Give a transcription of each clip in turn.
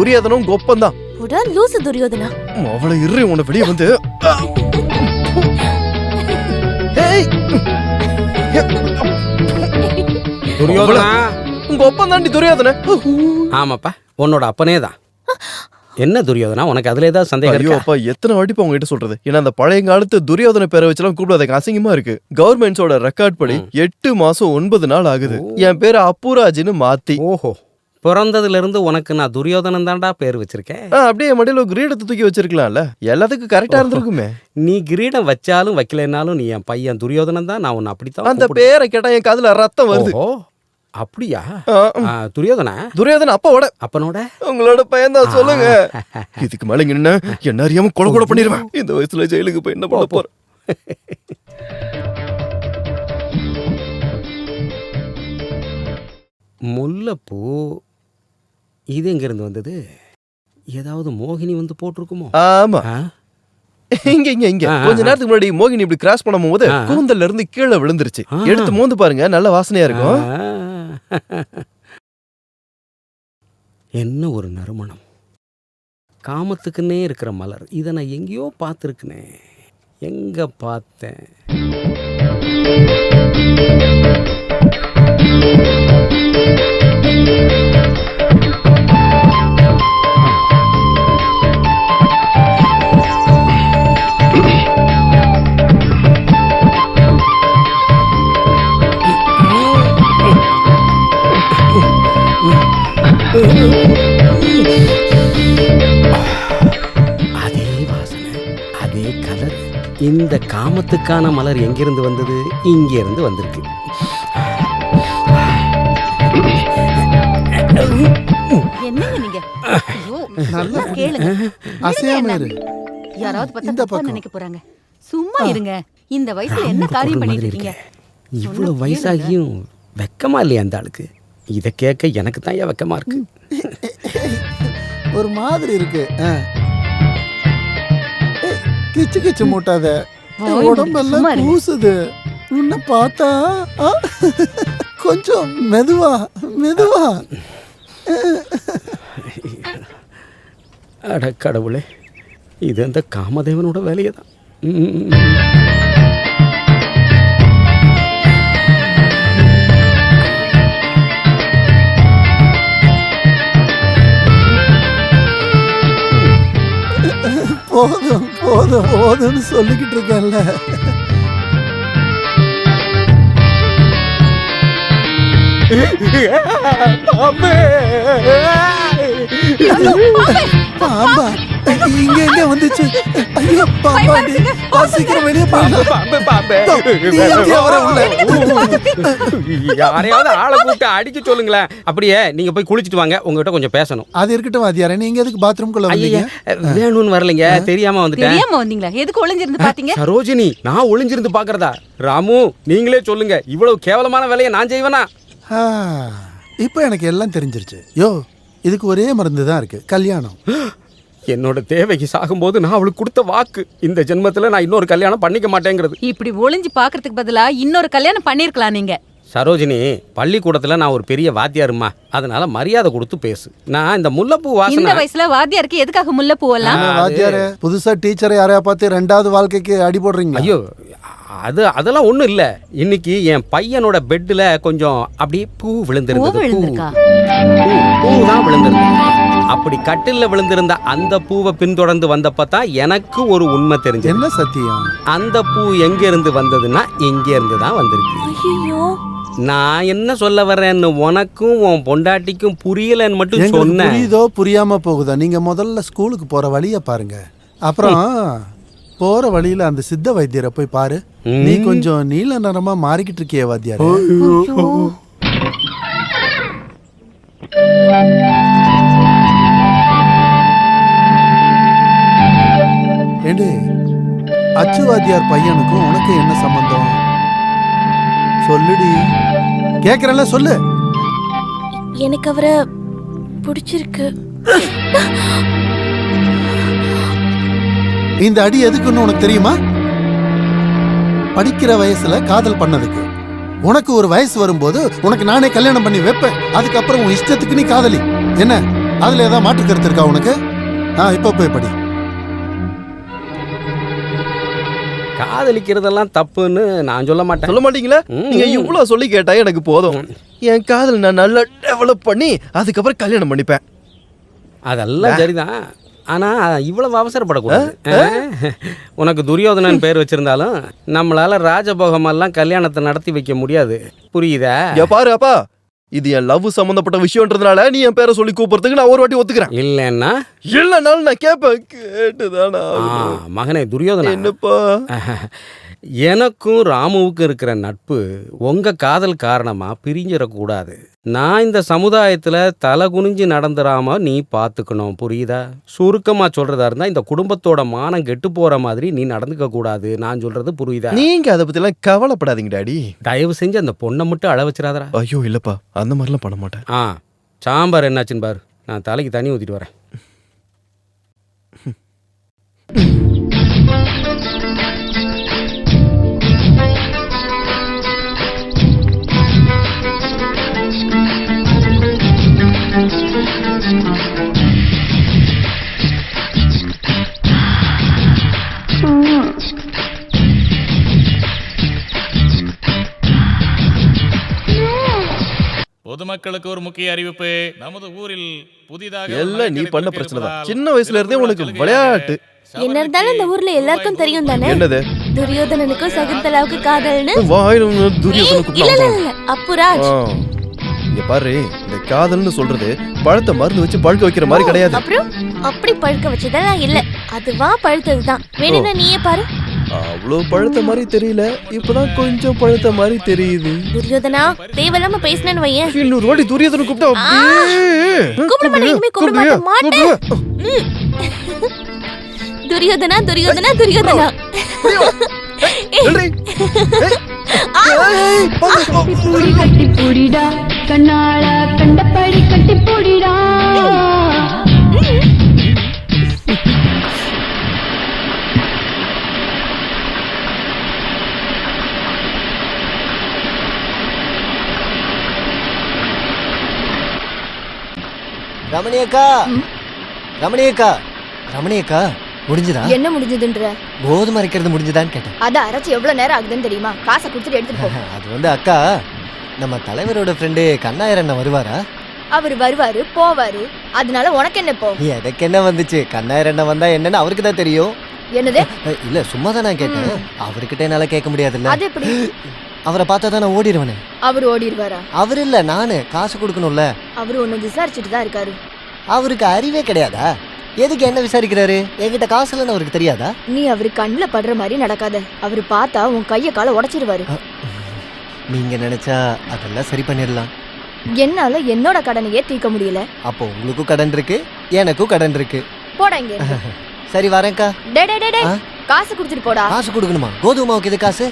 துரியோதனா துரியோதனும் கொப்பந்தான். உடா லூசு துரியோதனா? அவளை இரு உன்னை வெளியே வந்து ஏய்! துரியோதனா? உங்க ஒப்பம் தாண்டி துரியோதன. ஆமாப்பா உன்னோட அப்பனே தான். என்ன துரியோதனா உனக்கு அதுல ஏதாவது சந்தேகம் ஐயோ இருக்கா அப்பா எத்தனை வாட்டி இப்ப உங்ககிட்ட சொல்றது? ஏன்னா அந்த பழைய காலத்து துரியோதன பேரை வச்செல்லாம் கூப்பிடாத அசிங்கமா இருக்கு. கவர்மெண்ட்ஸோட ரெக்கார்ட் படி எட்டு மாசம் ஒன்பது நாள் ஆகுது. என் பேரு அப்புராஜ்னு மாத்தி. ஓஹோ. பிறந்ததுல இருந்து உனக்கு நான் துரியோதனன் தான்டா பேர் வச்சிருக்கேன். அப்படியே மடியில கிரீடத்தை தூக்கி வச்சிருக்கலாம்ல. எல்லாத்துக்கும் கரெக்டா இருந்திருக்குமே. நீ கிரீடம் வச்சாலும் வைக்கலைனாலும் நீ என் பையன் துரியோதனன் தான் நான் உன்னை அப்படித்தான் அந்த. பேரை கேட்டா என் காதுல ரத்தம் வருது. அப்படியா? துரியோதனா? துரியோதன அப்பாவோட. அப்பனோட? உங்களோட பையன் தான் சொல்லுங்க. இதுக்கு மேல நின்னு என்ன அறியாம கொலை கொலை பண்ணிடுவேன். இந்த வயசுல ஜெயிலுக்கு போய் என்ன பண்ண. போறேன்? முல்லைப்பூ இது எங்கிருந்து வந்தது? ஏதாவது மோகினி வந்து போட்டிருக்குமோ? ஆமா? இங்க இங்க இங்க. கொஞ்ச நேரத்துக்கு முன்னாடி மோகினி இப்படி கிராஸ் பண்ணும்போது. கூந்தல்ல இருந்து கீழே விழுந்துருச்சு. எடுத்து மோந்து பாருங்க நல்ல வாசனையா இருக்கும். என்ன ஒரு நறுமணம். காமத்துக்குன்னே இருக்கிற மலர். இதை நான் எங்கேயோ பார்த்துருக்குனே. எங்க பார்த்தேன்? இந்த காமத்துக்கான மலர் எங்கிருந்து வந்தது? இங்கிருந்து வந்திருக்கு. என்னங்க நீங்க? ஐயோ, நல்லா கேளுங்க. அசையாம இரு. யாராவது பார்த்தா இந்த தப்பா பக்கம். நினைக்க போறாங்க. சும்மா இருங்க. இந்த வயசுல என்ன காரியம் பண்ணிட்டு இருக்கீங்க? இவ்வளவு வயசாகியும் வெக்கமா இல்லையா அந்த ஆளுக்கு? இதை கேட்க எனக்கு தான் ஏன் வெக்கமா இருக்கு? ஒரு மாதிரி இருக்கு. ஆ. கிச்சு கிச்சு மூட்டாத. உடம்பெல்லாம். கூசுது. உன்னை பார்த்தா கொஞ்சம் மெதுவா மெதுவா. அட கடவுளே இது அந்த காமதேவனோட வேலையை தான். போதும். போதும் போதும்னு சொல்லிக்கிட்டு இருக்கேன்ல. பாம்பா இங்க எங்க வந்துச்சு ஐயோ பாம்பாண்டி சீக்கிரம் வெளியே வர உள்ள? யாரையாவது ஆளை கூப்பிட்டு அடிக்க சொல்லுங்களேன் அப்படியே நீங்க போய் குளிச்சிட்டு வாங்க உங்ககிட்ட கொஞ்சம் பேசணும் அது இருக்கட்டும் வாத்தியாரே நீங்க எதுக்கு பாத்ரூம்குள்ள ஐயா வந்தீங்க வேணும்னு வரலைங்க தெரியாம வந்துட்டேன் தெரியாம வந்தீங்களா எதுக்கு ஒளிஞ்சிருந்து பாத்தீங்க சரோஜினி நான் ஒளிஞ்சிருந்து பாக்குறதா ராமு நீங்களே சொல்லுங்க இவ்வளவு கேவலமான வேலையை நான் செய்வேனா இப்போ எனக்கு எல்லாம் தெரிஞ்சிருச்சு யோ இதுக்கு ஒரே மருந்து தான் இருக்கு கல்யாணம் என்னோட தேவைக்கு சாகும்போது நான் அவளுக்கு கொடுத்த வாக்கு. இந்த ஜென்மத்துல நான் இன்னொரு கல்யாணம் பண்ணிக்க மாட்டேங்கிறது. இப்படி ஒளிஞ்சு பாக்குறதுக்கு பதிலா இன்னொரு கல்யாணம் பண்ணிருக்கலாம் நீங்க. சரோஜினி பள்ளிக்கூடத்துல நான் ஒரு பெரிய வாத்தியாருமா அதனால மரியாதை கொடுத்து பேசு. நான் இந்த முல்லைப்பூ இந்த வாசனை வயசுல வாத்தியாருக்கு எதுக்காக முல்லை பூவெல்லாம் என்ன வாத்தியாரே புதுசா டீச்சரை யாரையா பார்த்து ரெண்டாவது வாழ்க்கைக்கு அடி போடுறீங்க ஐயோ அது அதெல்லாம் ஒண்ணும் இல்ல. இன்னைக்கு என் பையனோட பெட்ல கொஞ்சம் அப்படியே பூ விழுந்திருந்தது. பூ. விழுந்திருக்கா? பூ தான் விழுந்திருந்தது. அப்படி கட்டில்ல விழுந்திருந்த அந்த பூவை பின்தொடர்ந்து வந்தப்ப தான் எனக்கு ஒரு உண்மை தெரிஞ்சது. என்ன சத்தியம்? அந்த பூ எங்க இருந்து வந்ததுன்னா இங்க இருந்து தான் வந்திருக்கு. ஐயோ நான் என்ன சொல்ல வர்றேன்னு உனக்கும் உன் பொண்டாட்டிக்கும் புரியலன்னு மட்டும் சொன்னேன். புரியுதோ புரியாம போகுதா நீங்க முதல்ல ஸ்கூலுக்கு போற வழிய பாருங்க. அப்புறம் போற வழியில அந்த சித்த வைத்தியரை போய் பாரு. நீ கொஞ்சம் நீல நிறமா மாறிக்கிட்டு இருக்கிய வாத்தியாரே. ஐயோ. ஏண்டி அச்சு வாத்தியார் பையனுக்கும் உனக்கு என்ன சம்பந்தம்? சொல்லுடி. கேக்குறல சொல்லு. எனக்கு அவரை பிடிச்சிருக்கு. இந்த அடி எதுக்குன்னு உனக்கு தெரியுமா? படிக்கிற வயசுல காதல் பண்ணதுக்கு. உனக்கு ஒரு வயசு வரும்போது உனக்கு நானே கல்யாணம் பண்ணி வைப்பேன். அதுக்கப்புறம் உன் இஷ்டத்துக்கு நீ காதலி. என்ன? அதுல ஏதாவது மாற்று கருத்து இருக்கா உனக்கு? ஆ இப்ப போய் படி. காதலிக்கிறதெல்லாம் தப்புன்னு நான் சொல்ல மாட்டேன். சொல்ல மாட்டீங்களா. நீங்க இவ்வளவு சொல்லி கேட்டா எனக்கு போதும். என் காதல் நான் நல்லா டெவலப் பண்ணி அதுக்கப்புறம் கல்யாணம் பண்ணிப்பேன். அதெல்லாம் சரிதான். ஆனா இவ்வளவு அவசரப்படக்கூடாது? உனக்கு துரியோதனன் பேர் வச்சிருந்தாலும் நம்மளால ராஜபோகமெல்லாம் கல்யாணத்தை நடத்தி வைக்க முடியாது. புரியுதா? பாரு அப்பா. இது என் லவ் சம்பந்தப்பட்ட விஷயம்ன்றதுனால நீ என் பேரை சொல்லி கூப்பிடுறதுக்கு நான் ஒரு வாட்டி ஒத்துக்கிறேன். இல்லைன்னா? இல்லைனாலும் நான் கேட்பேன் கேட்டுதானா மகனே துரியோதனா? என்னப்பா? எனக்கும் ராமுவுக்கும் இருக்கிற நட்பு உங்க காதல் காரணமா பிரிஞ்சிடக்கூடாது. நான் இந்த சமுதாயத்துல தலை குனிஞ்சு நடந்துடாம நீ பாத்துக்கணும் புரியுதா? சுருக்கமா சொல்றதா இருந்தா இந்த குடும்பத்தோட மானம் கெட்டு போற மாதிரி நீ நடந்துக்க கூடாது. நான் சொல்றது புரியுதா? நீங்க அதை எல்லாம் கவலைப்படாதீங்க டாடி. தயவு செஞ்சு அந்த பொண்ணை மட்டும் அழ வச்சிடாதடா. ஐயோ இல்லப்பா. அந்த மாதிரிலாம் பண்ண மாட்டேன். ஆ சாம்பார் என்னாச்சுன்னு பாரு. நான் தலைக்கு தண்ணி ஊத்திட்டு வரேன். பொதுமக்களுக்கு ஒரு முக்கிய அறிவிப்பு. நமது ஊரில் புதிதாக எல்லாம் நீ பண்ண பிரச்சனை தான். சின்ன வயசுல இருந்தே உனக்கு விளையாட்டு. என்ன இருந்தாலும் இந்த ஊர்ல எல்லாருக்கும் தெரியும் தானே? என்னது? துரியோதனனுக்கும் சகுந்தலாவுக்கு காதல்னு? வாயில துரியோதன இல்ல இல்ல அப்புராஜ் இங்க பாரு இந்த காதல்னு சொல்றது பழத்தை மருந்து வச்சு பழுக்க வைக்கிற மாதிரி கிடையாது. அப்புறம்? அப்படி பழுக்க வச்சதெல்லாம் இல்ல. அதுவா பழுத்ததுதான். வேணும்னா நீயே பாரு. அவ்வளவு பழுத்த மாதிரி தெரியல. இப்பதான் கொஞ்சம் பழுத்த மாதிரி தெரியுது. துரியோதனா தேவையில்லாம பேசினேன்னு வையேன். இன்னொரு வாட்டி துரியோதன கூப்பிட்டா? துரியோதனா துரியோதனா துரியோதனா. பூடி கட்டி பூடிடா கண்ணால கண்டபடி கட்டி பூடிடா ரமணியக்கா! ரமணியக்கா! ரமணியக்கா முடிஞ்சுதா? என்ன முடிஞ்சதுன்ற? கோதுமை அரைக்கிறது முடிஞ்சுதான்னு கேட்டேன். அத அரைச்சு எவ்வளவு நேரம் ஆகுதுன்னு தெரியுமா? காசை கொடுத்துட்டு எடுத்துட்டு போ. அது வந்து அக்கா நம்ம தலைவரோட ஃப்ரெண்டு கண்ணாயிரம் அண்ணன் வருவாரா? அவர் வருவாரு போவாரு. அதனால உனக்கு என்ன இப்போ எனக்கு என்ன வந்துச்சு? கண்ணாயிரம் அண்ணன் வந்தா என்னன்னு அவருக்கு தான் தெரியும். என்னது? இல்ல சும்மா தான் நான் கேட்டேன். அவர்கிட்ட என்னால கேட்க முடியாதுல்ல. அது எப்படி? அவரை பார்த்தா தான் நான் ஓடிடுவேனே அவர் ஓடிடுவாரா அவர் இல்ல நானு. காசு கொடுக்கணும்ல. அவர் ஒண்ணு விசாரிச்சுட்டு தான் இருக்காரு. அவருக்கு அறிவே கிடையாதா? எதுக்கு என்ன விசாரிக்கிறாரு? என்கிட்ட காசு இல்லைன்னு அவருக்கு தெரியாதா? நீ அவரு கண்ணுல படுற மாதிரி நடக்காத. அவரு பார்த்தா உன் கைய காலை உடைச்சிருவாரு. நீங்க நினைச்சா அதெல்லாம் சரி பண்ணிடலாம். என்னால என்னோட கடனையே தீர்க்க முடியல. அப்போ உங்களுக்கும் கடன் இருக்கு எனக்கும் கடன் இருக்கு. போடா இங்க இருந்து. சரி வரேன்க்கா. டே டே டே டே ஆ? காசு கொடுத்துட்டு போடா. காசு கொடுக்கணுமா? கோதுமை மாவுக்கு இது காசு?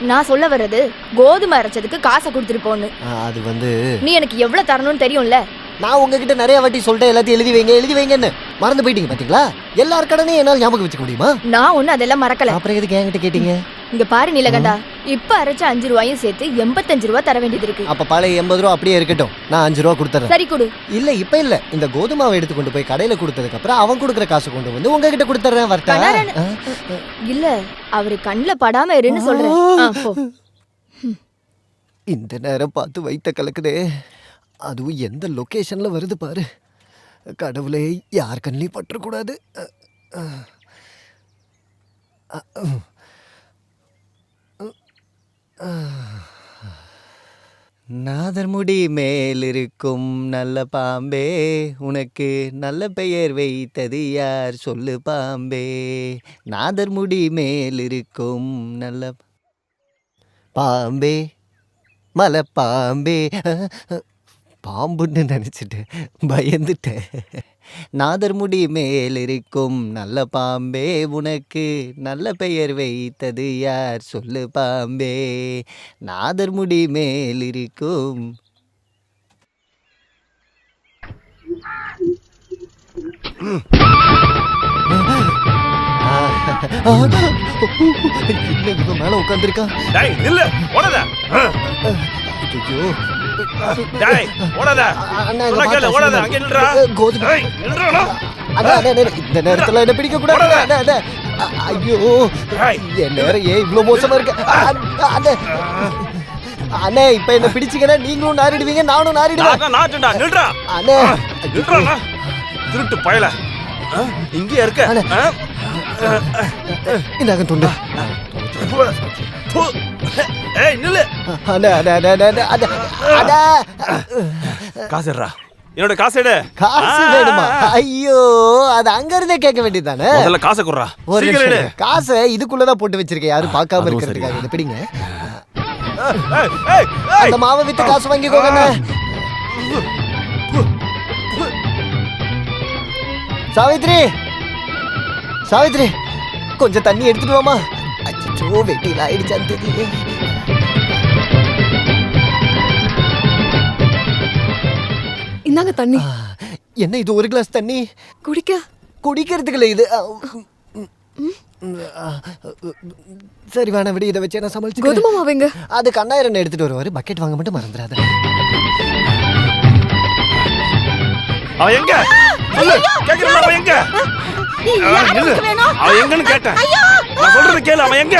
நான் சொல்ல வர்றது கோதுமை அரைச்சதுக்கு காசை கொடுத்துட்டு போன்னு. அது வந்து நீ எனக்கு எவ்வளவு தரணும்னு தெரியும்ல? நான் உங்ககிட்ட நிறைய வாட்டி சொல்லிட்டேன் எல்லாத்தையும் எழுதி வைங்க எழுதி வைங்கன்னு. மறந்து போயிட்டீங்க பாத்தீங்களா? எல்லார் கடனையும் என்னால் ஞாபகம் வச்சுக்க முடியுமா? நான் ஒண்ணு அதெல்லாம் மறக்கல. அப்புறம் எதுக்கு என்கிட்ட கேட்டீங்க? இங்க பாரு நீலகண்டா இப்ப அரைச்ச அஞ்சு ரூபாயும் சேர்த்து எண்பத்தஞ்சு ரூபா தர வேண்டியது இருக்கு. அப்ப பழைய எண்பது ரூபா அப்படியே இருக்கட்டும். நான் அஞ்சு ரூபா கொடுத்துறேன். சரி கொடு. இல்ல இப்ப இல்ல. இந்த கோதுமாவை எடுத்து கொண்டு போய் கடையில கொடுத்ததுக்கு அப்புறம் அவன் கொடுக்குற காசு கொண்டு வந்து உங்ககிட்ட கொடுத்துறேன் வரட்டா? இல்ல அவரு கண்ணுல படாம இருன்னு சொல்றேன். ஆ, போ. இந்த நேரம் பார்த்து வைத்த கலக்குதே. அதுவும் எந்த லொகேஷன்ல வருது பாரு. கடவுளே யார் கண்ணிலையும் பற்றக்கூடாது. நாதர்முடி மேல் இருக்கும் மேலிருக்கும் நல்ல பாம்பே உனக்கு நல்ல பெயர் வைத்தது யார் சொல்லு பாம்பே. நாதர்முடி மேல் மேலிருக்கும் நல்ல பாம்பே மலை பாம்பே பாம்புன்னு நினச்சிட்டேன் பயந்துட்டேன் நாதர் முடி மேல் இருக்கும் நல்ல பாம்பே உனக்கு நல்ல பெயர் வைத்தது யார் சொல்லு பாம்பே நாதர் முடி மேல் இருக்கும் என்ன இவன் மேல உட்காந்துருக்கான் ஓடாத ஐயோ டேய் ஓடாத. அண்ணா, கேளு ஓடாத. அங்கே நில்றா. கோதுமை. டேய் இந்த நேரத்துல என்ன பிடிக்க கூடாது. ஐயோ. என் நேரம் ஏன் இவ்வளவு மோசமா இருக்கு? அண்ணா அண்ணே. இப்ப என்ன பிடிச்சீங்கன்னா நீங்களும் நாரிடுவீங்க நானும் நாரிடுவேன். நான் நாட்டுடா. நில்றா. அண்ணே நில்றா திருட்டு பயல. இங்கே இருக்க? இந்தாங்க துண்டு. ஏய் நில்லு. அண்ணா அண்ணா அண்ணா அண்ணா, அண்ணா அண்ணா காசு எடுறா. என்னோட காசு எடு. காசு. வேணுமா? ஐயோ அது அங்க இருந்தே கேட்க வேண்டியதானே முதல்ல காசை குடுறா. ஒரு சீக்கிரம் எடு. நிமிஷம். காசை இதுக்குள்ளதான் போட்டு வச்சிருக்கேன். யாரும் பார்க்காம இருக்கிறதுக்காக இதை பிடிங்க. அந்த மாவை வித்து காசு வாங்கிக்கோங்க அண்ணா. சாவித்ரி. சாவித்ரி கொஞ்சம் தண்ணி எடுத்துட்டு வாமா அச்சோ வெட்டியில் ஆயிடுச்சான்னு தெரியல இந்தாங்க தண்ணி என்ன இது ஒரு கிளாஸ் தண்ணி குடிக்க குடிக்கிறதுக்கு இல்லை இது சரி வேணாம் விடு இதை வச்சு நான் சமாளிச்சு கோதுமை மாவுங்க அது கண்ணாயிரம் எடுத்துட்டு வருவாரு பக்கெட் வாங்க மட்டும் மறந்துடாத அவன் எங்க சொல்லு கேக்குறா அவன் எங்க எங்கன்னு கேட்டேன் கேளு அவன் எங்க?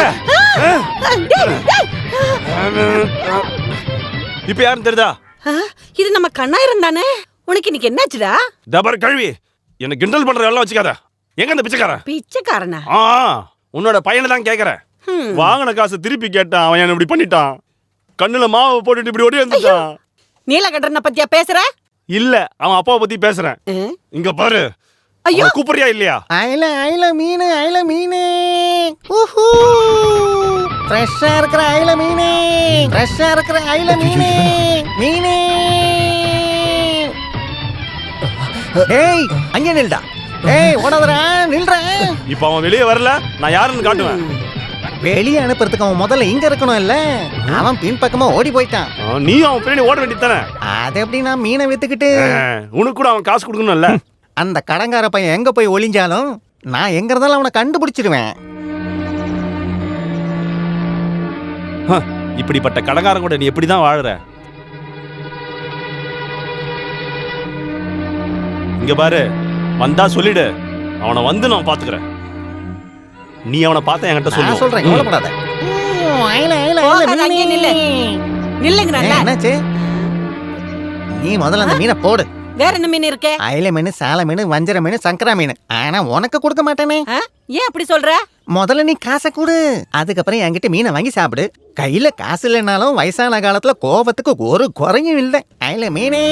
இப்ப யாருன்னு தெரியுதா? இது நம்ம கண்ணாயிரம் தானே? உனக்கு இன்னைக்கு என்னாச்சுடா? தபர் கழுவி. என்ன கிண்டல் பண்ற எல்லாம் வச்சுக்காத. எங்க அந்த பிச்சைக்காரன்? பிச்சைக்காரனா? ஆ உன்னோட பையனை தான் கேக்குறேன். வாங்கின காசு திருப்பி கேட்டான். அவன் என்ன இப்படி பண்ணிட்டான். கண்ணுல மாவை போட்டுட்டு இப்படி ஓடி வந்துட்டான். நீலகண்டனை பத்தியா பேசுற? இல்ல அவன் அப்பாவை பத்தி பேசுறேன். இங்க பாரு. ஐயோ. கூப்பிடுறியா இல்லையா? அயில அயில மீன் அயில மீன். ஊஹூ! ஃப்ரெஷ்ஷா இருக்கிற அயில மீன். ஃப்ரெஷ்ஷா இருக்கிற அயில மீன். மீன். ஏய் அங்கே நில்டா. ஏய் ஓடாதடா நில்றா. இப்ப அவன் வெளியே வரல நான் யாருன்னு காட்டுவேன். வெளியே அனுப்புறதுக்கு அவன் முதல்ல இங்க இருக்கணும் இல்ல? அவன் பின்பக்கமா ஓடி போயிட்டான். நீ அவன் பின்னாடி ஓட வேண்டியது தானே? அது எப்படி நான் மீனை வித்துக்கிட்டு. உனக்கு கூட அவன் காசு கொடுக்கணும்ல. அந்த கடங்கார பையன் எங்க போய் ஒளிஞ்சாலும் நான் எங்க இருந்தாலும் அவனை கண்டுபிடிச்சிருவேன் ஹ, இப்படிப்பட்ட கடங்காரன் கூட நீ எப்படிதான் வாழுற? இங்க பாரு வந்தா சொல்லிடு. அவனை வந்து நான் பாத்துக்கிறேன். நீ அவனை பார்த்த என்கிட்ட நான் சொல்லு கவலைப்படாத. அயில, அயில, அயில, போகாத, அங்கேயே நில்லு. என்னாச்சு? நீ முதல்ல அந்த மீனை போடு. வேற என்ன மீன் இருக்கு? அயில மீன் சால மீன் வஞ்சர மீன் சங்கரா மீன். ஆனா உனக்கு கொடுக்க மாட்டேனே? ஏன் அப்படி சொல்ற? முதல்ல நீ காசை கொடு. அதுக்கப்புறம் என்கிட்ட மீனை வாங்கி சாப்பிடு. கையில காசு இல்லைனாலும் வயசான காலத்துல கோபத்துக்கு ஒரு குறையும் இல்லை. அயில மீனே.